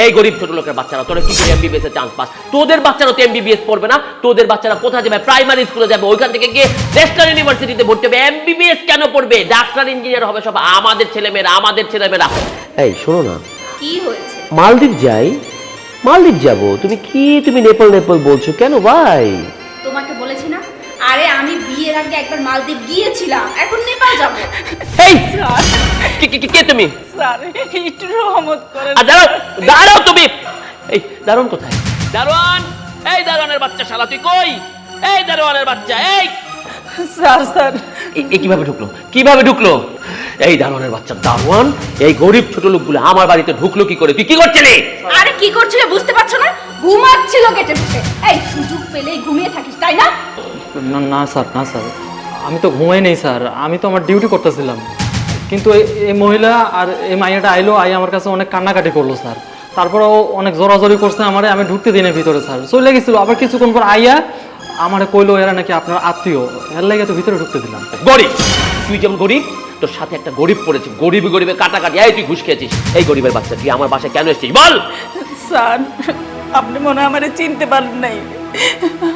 এই গরিব ছোট লোকের বাচ্চারা তোরা কি করে এমবিবিএস এর চান্স পাস? তোদের বাচ্চারা তো এমবিবিএস পড়বে না তোদের বাচ্চারা কোথায় যাবে? প্রাইমারি স্কুলে যাবে ওইখান থেকে গিয়ে ন্যাশনাল ইউনিভার্সিটিতে ভর্তি হবে। এমবিবিএস কেন পড়বে? ডাক্তার ইঞ্জিনিয়ার হবে সব আমাদের ছেলেমেয়েরা আমাদের ছেলেমেয়েরা। এই শোনো না। কি হয়েছে? মালদ্বীপ যাই মালদ্বীপ যাব। তুমি কি তুমি নেপাল নেপাল বলছো? কেন? ভাই তোমাকে বলেছি না? আরে আমি বিয়ের আগে একবার মালদ্বীপ গিয়েছিলাম। এখন নেপাল যাব। এই! কে কে- কে- তুমি? স্যার একটু রহমত করেন। আর দাঁড়াও দাঁড়াও তুমি। এই দারোয়ান কোথায়? দারোয়ান এই দারোয়ানের বাচ্চা শালা তুই কই? এই দারোয়ানের বাচ্চা এই! Sir sir. এ- কীভাবে ঢুকলো? কীভাবে ঢুকলো? এই দারোয়ানের বাচ্চা দারোয়ান এই গরিব ছোট লোকগুলো আমার বাড়িতে ঢুকলো কি করে? তুই কি করছিলি? আরে কি করছিলে বুঝতে পারছ না? ঘুমাচ্ছিল গেটে বসে। এই সুযোগ পেলেই ঘুমিয়ে থাকিস তাই না? না না স্যার না স্যার। আমি তো ঘুমাই নেই স্যার। আমি তো আমার ডিউটি করতেছিলাম। কিন্তু এই এই মহিলা আর এই মাইয়াটা আইলো আই আমার কাছে অনেক কান্নাকাটি করল স্যার। তারপরে ও অনেক জোরাজোরি করছে আমারে আমি ঢুকতে দিনে ভিতরে স্যার। চলে গেছিল। আবার কিছুক্ষণ পর আইয়া আমারে কইলো এরা নাকি আপনার আত্মীয়। এর লাগে তো ভিতরে ঢুকতে দিলাম। গরিব! তুই যেমন গরিব তোর সাথে একটা গরিব পড়েছে। গরিব গরিবের কাটাকাটি। এই তুই ঘুষ খেয়েছিস। এই গরিবের বাচ্চা তুই আমার বাসায় কেন এসেছিস? বল! স্যার আপনি মনে হয় আমারে চিনতে পারেন নাই।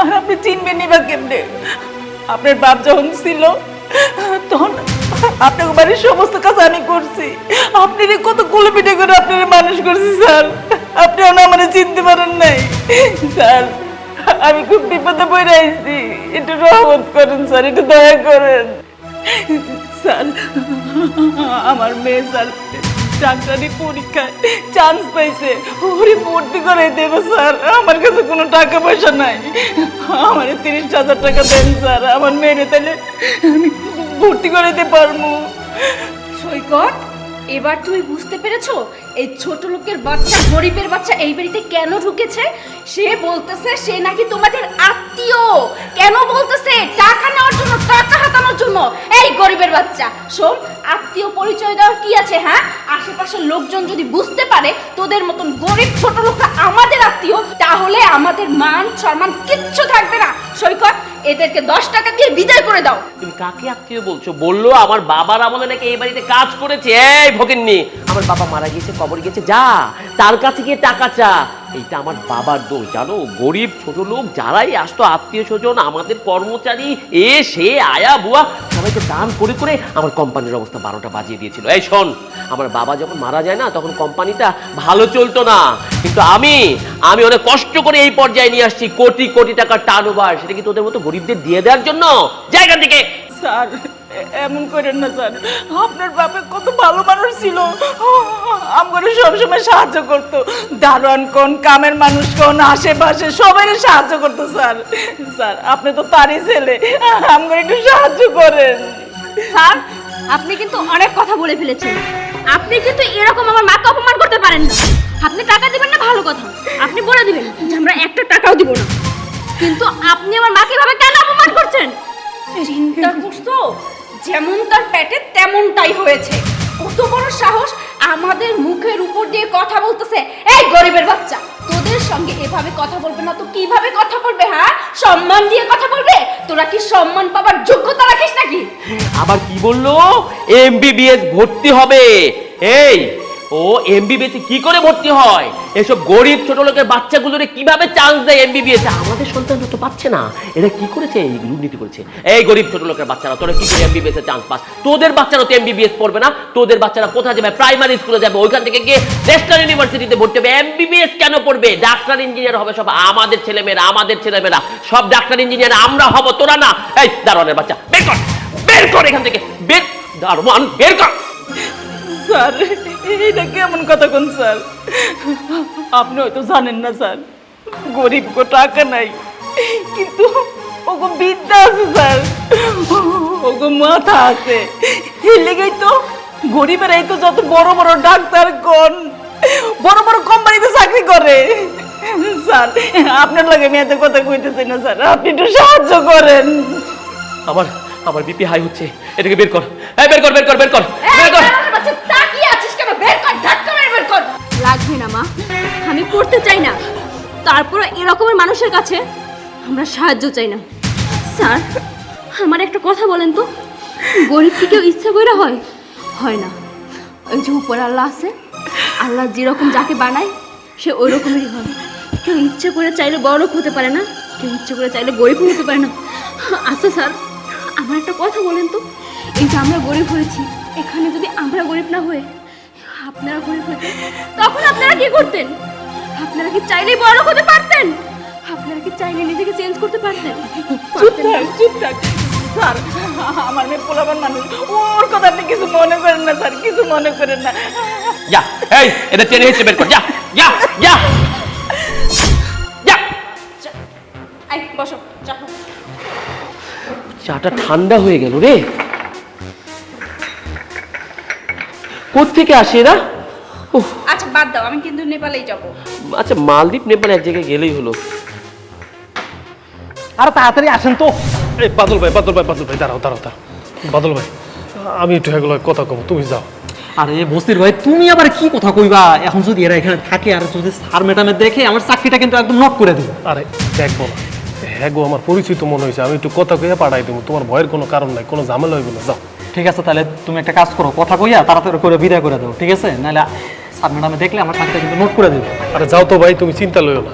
আর আপনি চিনবেনই বা কেমনে? আপনার বাপ যখন ছিল, তখন আপনার বাড়ির সমস্ত কাজ আমি করছি। আপনি কত কুলে পিঠে করে আপনার মানুষ করছি, স্যার। আপনি আমার চিনতে পারেন নাই। স্যার, আমি খুব বিপদে পড়ে আইছি। একটু রহমত করেন, স্যার, একটু দয়া করেন। স্যার, আমার মেয়ে, স্যার। ডাক্তারি পরীক্ষায় চান্স পাইছে। ওরে ভর্তি করে দেবো, স্যার। আমার কাছে কোনো টাকা পয়সা নাই। আমার তিরিশ হাজার টাকা দেন, স্যার। আমার মেয়েরে তাহলে আমি ভর্তি করাইতে পারব। সৈকত, এবার তুমি বুঝতে পেরেছ এই ছোট লোকের বাচ্চা, গরিবের বাচ্চা এই বাড়িতে কেন ঢুকেছে? সে বলতেছে, সে নাকি তোমাদের আত্মীয়। কেন বলতেছে? টাকা নেওয়ার জন্য, টাকা হাতানোর জন্য। এই গরিবের বাচ্চা, শোন, আত্মীয় পরিচয় দেওয়ার কি আছে হ্যাঁ? আশেপাশের লোকজন যদি বুঝতে পারে, তোদের মতন গরিব ছোট লোকরা আমাদের আত্মীয়, তাহলে আমাদের মান সম্মান কিচ্ছু থাকবে না। সৈকত, এদেরকে দশ টাকা দিয়ে বিদায় করে দাও। তুমি কাকে আত্মীয় বলছো? বলল, আমার বাবার আমলে নাকি এই বাড়িতে কাজ করেছে। এই ভগিন্নি, আমার বাবা মারা গিয়েছে কবর গিয়েছে যা, তার কাছে গিয়ে টাকা চা। এইটা আমার বাবার দোষ, জানো? গরিব ছোট লোক যারাই আসতো, আত্মীয় স্বজন, আমাদের কর্মচারী, এ, সে, আয়া, বুয়া, সবাইকে দান করে করে আমার কোম্পানির অবস্থা বারোটা বাজিয়ে দিয়েছিল। এই শোন, আমার বাবা যখন মারা যায় না, তখন কোম্পানিটা ভালো চলতো না। কিন্তু আমি আমি অনেক কষ্ট করে এই পর্যায়ে নিয়ে আসছি, কোটি কোটি টাকার টার্ন ওভার সেটা কি তোদের মতো গরিবদের দিয়ে দেওয়ার জন্য? জায়গা থেকে। স্যার এমন করেন না স্যার। আপনার বাপে কত ভালো মানুষ ছিল। আমাকে সবসময় সাহায্য করতো। দারোয়ান কোন কামের মানুষ কোন আশেপাশে সবাই সাহায্য করতো স্যার। স্যার আপনি তো তারই ছেলে। আমাকে একটু সাহায্য করেন। স্যার আপনি কিন্তু অনেক কথা বলে ফেলেছেন। আপনি কিন্তু এরকম আমার মাকে অপমান করতে পারেন না। আপনি টাকা দিবেন না ভালো কথা। আপনি বলে দিবেন যে আমরা একটা টাকাও দিব না। কিন্তু আপনি আমার মাকে ভাবে কেন অপমান করছেন? চিন্তা করছ যেমন তার পেটে তেমনটাই হয়েছে। কত বড় সাহস আমাদের মুখের উপর দিয়ে কথা বলতেছে। এই গরিবের বাচ্চা, তোদের সঙ্গে এভাবে কথা বলবে না তো কীভাবে কথা বলবে হ্যাঁ? সম্মান দিয়ে কথা বলবে? তোরা কি সম্মান পাবার যোগ্যতা রাখিস নাকি? আবার কি বলল? এমবিবিএস ভর্তি হবে। এই ও এমবিবিএস কি করে ভর্তি হয়? এসব গরিব ছোট লোকের বাচ্চাগুলোরে কীভাবে চান্স দেয় এমবিবিএস আমাদের সন্তানরা তো পাচ্ছে না। এরা কি করেছে? এই দুর্নীতি করেছে। এই গরিব ছোট লোকের বাচ্চারা, তোরা কি করে এমবিবিএস এর চান্স পাস? তোদের বাচ্চারা তো এমবিবিএস পড়বে না। তোদের বাচ্চারা কোথায় যাবে? প্রাইমারি স্কুলে যাবে। ওইখান থেকে গিয়ে ন্যাশনাল ইউনিভার্সিটিতে ভর্তি হবে। এমবিবিএস কেন পড়বে? ডাক্তার ইঞ্জিনিয়ার হবে সব আমাদের ছেলেমেয়েরা আমাদের ছেলেমেয়েরা। সব ডাক্তার ইঞ্জিনিয়ার আমরা হব, তোরা না। এই দারোয়ানের বাচ্চা, বের কর! বের কর এখান থেকে। বের দারোয়ান, বের কর! স্যার এটা কেমন কথা কোন স্যার? আপনি হয়তো জানেন না স্যার গরিব গো টাকা নাই কিন্তু ওগো বিদ্যা আছে স্যার ওগো মাথা আছে। এর লেগেই তো গরিবেরাই তো যত বড় বড় ডাক্তার কোন বড় বড় কোম্পানিতে চাকরি করে। স্যার আপনার লাগে আমি এত কথা কইতেছি না স্যার আপনি একটু সাহায্য করেন। আমার আমার বিপি হাই হচ্ছে এটাকে বের কর। এই বের কর বের কর বের কর। বের কর। আমি পড়তে চাই না। তারপরে এরকমের মানুষের কাছে আমরা সাহায্য চাই না। স্যার, আমার একটা কথা বলেন তো। গরিব কি কেউ ইচ্ছা করে হয়? হয় না। ওই যে উপর আল্লাহ আছে, আল্লাহ যেরকম যাকে বানায়, সে ওই রকমেরই হবে কেউ ইচ্ছে করে চাইলে বড়লোক হতে পারে না, কেউ ইচ্ছে করে চাইলে গরিব হতে পারে না। আচ্ছা স্যার, আমার একটা কথা বলেন তো। এই যে আমরা গরিব হয়েছি, এখানে যদি আমরা গরিব না হয়ে আপনারা গরিব হতেন তখন আপনারা কি করতেন? আপনারা কি চাইলেই বড় হতে পারতেন? আপনারা কি চাইলে নিজেকে চেঞ্জ করতে পারতেন? চুপ। থাক চুপ থাক। স্যার আমার মেয়ে পোলাবার মানুষ। ওর কথা আপনি কিছু মনে করেন না স্যার কিছু মনে করেন না। যা এই এটা টেনে হিসেবে বের কর যা যা যা। যা। আই বসো চা চাটা ঠান্ডা হয়ে গেল রে। কোত্থেকে আসে এরা? উফ, আচ্ছা বাদ দাও আমি কিন্তু নেপালেই যাব। আচ্ছা মালদ্বীপ নেপাল এক জায়গায় গেলেই হলো। আরে তাড়াতাড়ি আসেন তো। এই বাদল ভাই বাদল ভাই বাদল ভাই দাঁড়াও দাঁড়াও দাঁড়াও। বাদল ভাই আমি একটু এগুলো কথা কব তুমি যাও। আরে বস্তির ভাই তুমি আবার কি কথা কইবা? এখন যদি এরা এখানে থাকে আর যদি স্যার ম্যাডামে দেখে আমার চাকরিটা কিন্তু একদম নক করে দিবে। আরে দেখব না হ্যাঁ গো আমার পরিচিত মনে হয়েছে আমি একটু কথা কইয়া পাঠাই দেবো তোমার ভয়ের কোনো কারণ নাই কোনো ঝামেলা হইবে না যাও। ঠিক আছে তাহলে তুমি একটা কাজ করো কথা কইয়া তাড়াতাড়ি করে বিদায় করে দাও ঠিক আছে? নাহলে স্যার ম্যাডামে দেখলে আমার কাজটা কিন্তু নোট করে দিবে। আরে যাও তো ভাই তুমি চিন্তা লইও না।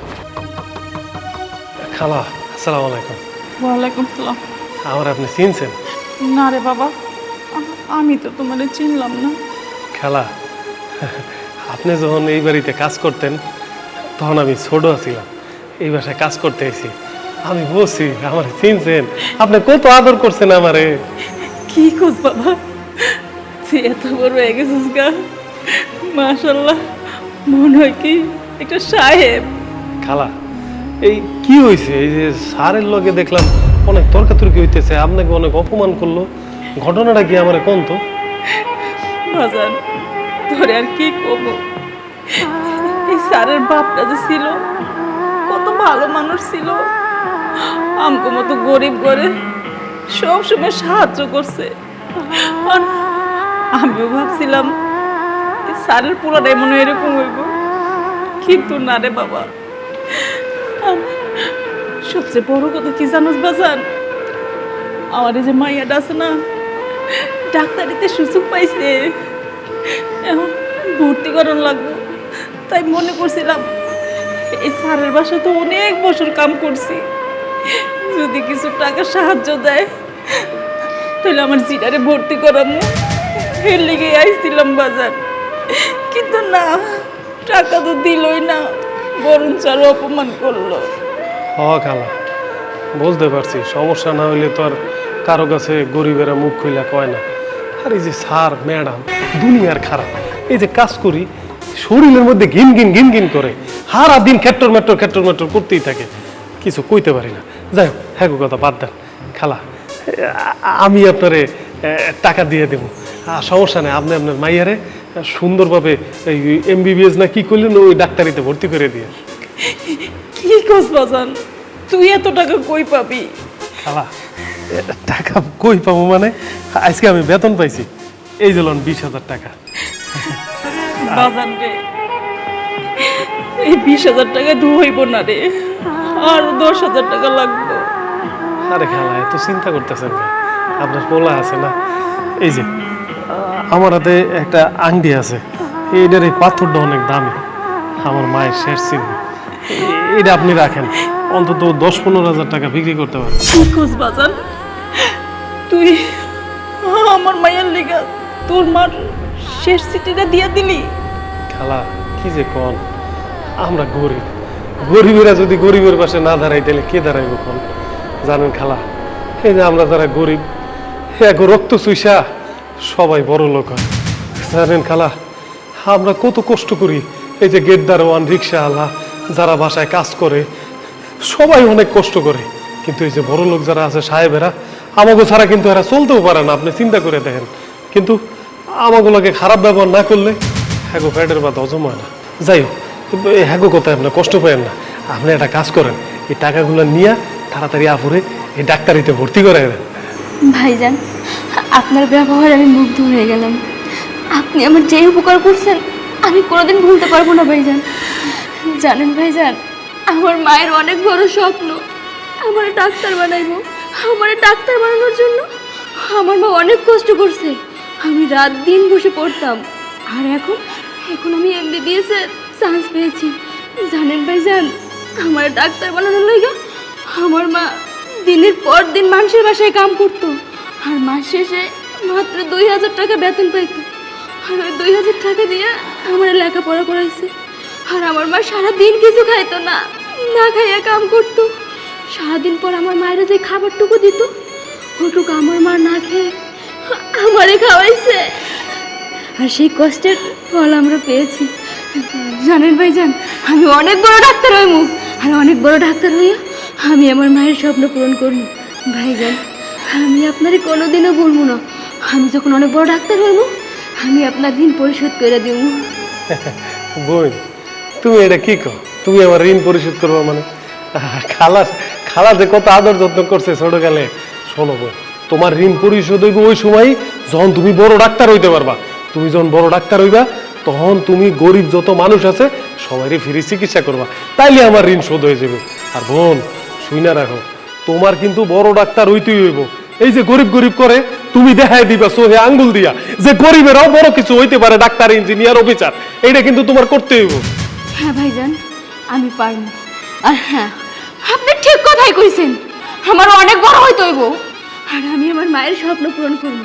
খালা আসসালামু আলাইকুম। ওয়ালাইকুম সালাম। আমার আপনি চিনছেন? না রে বাবা আমি তো তোমারে চিনলাম না। খেলা আপনি যখন এই বাড়িতে কাজ করতেন তখন আমি ছোট ছিলাম এই বাসায় কাজ করতে এসেছি। আমি বলছি আমার চিনছেন? আপনি কত আদর করছেন আমারে? কি খোঁজ বাবা? তুই এত বড় হয়ে গেছিস গা। মাশাল্লাহ মনে হয় কি একটা সাহেব। খালা এই কি হয়েছে এই যে স্যারের লগে দেখলাম অনেক তর্কাতর্কি হইতেছে আপনাকে অনেক অপমান করল। ঘটনাটা কি আমার কোন তো? বাজান তোরে আর কি কব? এই স্যারের বাপটা যে ছিল কত ভালো মানুষ ছিল। আমগো মতো গরিব করে সব সময় সাহায্য করছে। আমিও ভাবছিলাম স্যারের পুরাটাই মনে এরকম হইব। কিন্তু না রে বাবা। সবচেয়ে বড় কথা কি জানোস বাজান? আমার যে মাইয়াটা আছে না, ডাক্তারিতে সুযোগ পাইছে। এখন ভর্তি করানো লাগবো। তাই মনে করছিলাম, এই স্যারের বাসা তো অনেক বছর কাম করছি। যদি কিছু টাকা সাহায্য দেয়, তাহলে আমার জিডারে ভর্তি করামো। এর লেগে আইছিলাম বাজার। কিন্তু না, টাকা তো দিলই না, বরঞ্চ আরও অপমান করল। হ খালা, বুঝতে পারছি। সমস্যা না হইলে তো আর কারও কাছে গরিবেরা মুখ খুইলা কয় না। আর এই যে স্যার, ম্যাডাম, দুনিয়ার খারাপ। এই যে কাজ করি, শরীরের মধ্যে গিন গিন গিন গিন করে হারা দিন খেট্টর মেট্টর ক্ষেত্র মেট্টর করতেই থাকে। কিছু কইতে পারি না। যাই হোক হ্যাঁ কথা বাদ দেন। খালা আমি আপনারে টাকা দিয়ে দেবো। সমস্যা নেই আপনি আপনার মাইয়ারে সুন্দরভাবে এই এমবিবিএস না কি করলেন ওই ডাক্তারিতে ভর্তি করে দিয়ে কি কস বাজান? তুই এত টাকা কই পাবি? খালা টাকা কই পাবো মানে? আজকে আমি বেতন পাইছি এই যে লোন বিশ হাজার টাকা। বাজান রে এই বিশ হাজার টাকা দু হইব না রে। আর দশ হাজার টাকা লাগবে। আরে খালা এত চিন্তা করতেছেন আপনার পোলা আছে না? এই যে আমার হাতে একটা আংটি আছে। এইটার এই পাথরটা অনেক দামি। আমার মায়ের শেষ চিহ্ন। এটা আপনি রাখেন। অন্তত দশ পনেরো হাজার টাকা বিক্রি করতে পারেন। খোঁজ বাজান তুই আমার মায়ের লিগা তোর মার শেষ চিঠিটা দিয়ে দিলি। খালা কি যে কন? আমরা গরিব। গরিবেরা যদি গরিবের পাশে না দাঁড়াই তাহলে কে দাঁড়াইব কোন? জানেন খালা, এই যে আমরা যারা গরিব এক রক্ত চুইসা সবাই বড় লোক হয়। জানেন খালা, আমরা কত কষ্ট করি। এই যে গেট দারোয়ান রিক্সা আলা যারা বাসায় কাজ করে, সবাই অনেক কষ্ট করে। কিন্তু এই যে বড় লোক যারা আছে, সাহেবেরা আমাকে ছাড়া কিন্তু এরা চলতেও পারে না, আপনি চিন্তা করে দেখেন। কিন্তু আমাগুলোকে খারাপ ব্যবহার না করলে হ্যাগো পেটের বা হজম হয় না। যাই হোক এই হ্যাগো কোথায় আপনি কষ্ট পাবেন না। আপনি একটা কাজ করেন, এই টাকাগুলো নিয়ে তাড়াতাড়ি আপুরে এই ডাক্তারিতে ভর্তি করে ভাইজান, আপনার ব্যবহার আমি মুগ্ধ হয়ে গেলাম। আপনি আমার যে উপকার করছেন, আমি কোনোদিন ভুলতে পারব না, ভাইজান। জানেন ভাইজান, আমার মায়ের অনেক বড় স্বপ্ন। আমার ডাক্তার বানাইবো। আমার ডাক্তার বানানোর জন্য আমার মা অনেক কষ্ট করছে। আমি রাত দিন বসে পড়তাম। আর এখন এখন আমি এমবিবিএস এর চান্স পেয়েছি। জানেন ভাইজান, আমার ডাক্তার বানানোর লইগা আমার মা দিনের পর দিন মানুষের বাসায় কাম করতো। আর মাস শেষে মাত্র দুই হাজার টাকা বেতন পাইতো। আর ওই দুই হাজার টাকা দিয়ে আমার লেখাপড়া করাইছে। আর আমার মা সারাদিন কিছু খাইতো না না খাইয়া কাম করতো। সারাদিন পর আমার মায়ের যে খাবারটুকু দিত, ওটুকু আমার মা না খেয়ে আমারে খাওয়াইছে। আর সেই কষ্টের ফল আমরা পেয়েছি। জানেন ভাইজান, আমি অনেক বড় ডাক্তার হইব আর অনেক বড় ডাক্তার হইয়া আমি আমার মায়ের স্বপ্ন পূরণ করব ভাইজান, আমি আপনারে কোনোদিনও বলব না। আমি যখন অনেক বড় ডাক্তার হইব আমি আপনার ঋণ পরিশোধ করে দেবো বোন তুমি এটা কি কো তুমি আমার ঋণ পরিশোধ করব মানে? খালা খালা যে কত আদর যত্ন করছে ছোটকালে। শোনো বোন তোমার ঋণ পরিশোধ হইব ওই সময় যখন তুমি বড় ডাক্তার হইতে পারবা। তুমি যখন বড় ডাক্তার হইবা তখন তুমি গরিব যত মানুষ আছে সবারই ফ্রি চিকিৎসা করবা। তাইলে আমার ঋণ শোধ হয়ে যাবে। আর বোন শুই না রাখো। তোমার কিন্তু বড় ডাক্তার হইতেই হইব। এই যে গরিব গরিব করে, তুমি দেখাই দিবা সোহে আঙ্গুল দিয়া যে গরিবেরাও বড় কিছু হইতে পারে ডাক্তার, ইঞ্জিনিয়ার, অফিসার। এইটা কিন্তু তোমার করতে হইব। হ্যাঁ ভাইজান, আমি পারব। আর হ্যাঁ আপনি ঠিক কথাই কইছেন। আমার অনেক বড় হইতে হইব। আর আমি আমার মায়ের স্বপ্ন পূরণ করব।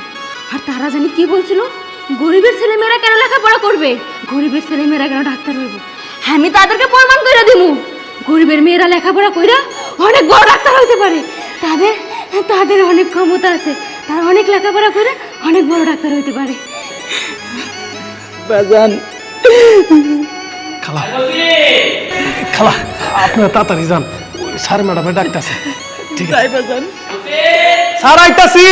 আর তারা জানি কি বলছিল? গরিবের ছেলেমেয়েরা কেন লেখাপড়া করবে? গরিবের ছেলেমেয়েরা কেন ডাক্তার হইব? আমি তাদেরকে প্রমাণ করে দিব গরিবের মেয়েরা লেখাপড়া কইরা অনেক বড় ডাক্তার হইতে পারে। তাদের তাদের অনেক ক্ষমতা আছে। তারা অনেক লেখাপড়া করে অনেক বড় ডাক্তার হইতে পারে। বাজান। খালা খালা আপনারা তাড়াতাড়ি যান। স্যার ম্যাডামে ডাকতেছে ঠিক আছে। বাজান। স্যার আইতাছি।